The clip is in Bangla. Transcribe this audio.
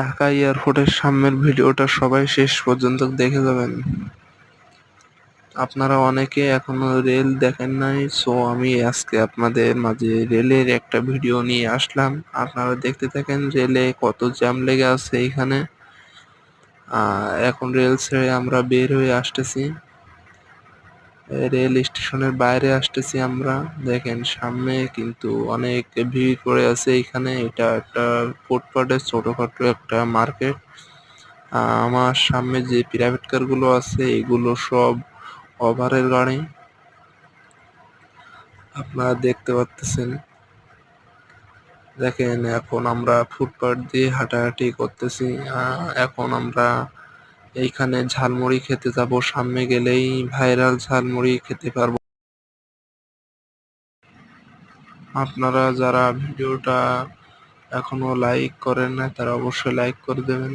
ঢাকা এয়ারপোর্টের সামনের ভিডিওটা সবাই শেষ পর্যন্ত দেখে যাবেন। আপনারা অনেকে এখনও রেল দেখেন নাই সো আমি আজকে আপনাদের মাঝে রেলের একটা ভিডিও নিয়ে আসলাম। আপনারা দেখতে থাকেন রেলে কত জ্যাম লেগে আছে এখানে এখন রেল ছেড়ে আমরা বের হয়ে আসতেছি। রেল স্টেশনের বাইরে আসতেছি আমরা। দেখেন সামনে কিন্তু অনেক ভিড় করে আছে এখানে। এটা একটা ফুটপাতের ছোটখাটো একটা মার্কেট। আমার সামনে যে প্রাইভেট কারগুলো আছে, এগুলো সব ওভারের গাড়ি। আপনারা দেখতে পাচ্ছেন দেখেন এখন আমরা ফুটপাথ দিয়ে হাঁটাহাঁটি করতেছি। এখন আমরা এইখানে ঝালমুড়ি খেতে যাব, সামনে গেলেই ভাইরাল ঝালমুড়ি খেতে পারব। আপনারা যারা ভিডিওটা এখনও লাইক করেন না তারা অবশ্যই লাইক করে দেবেন।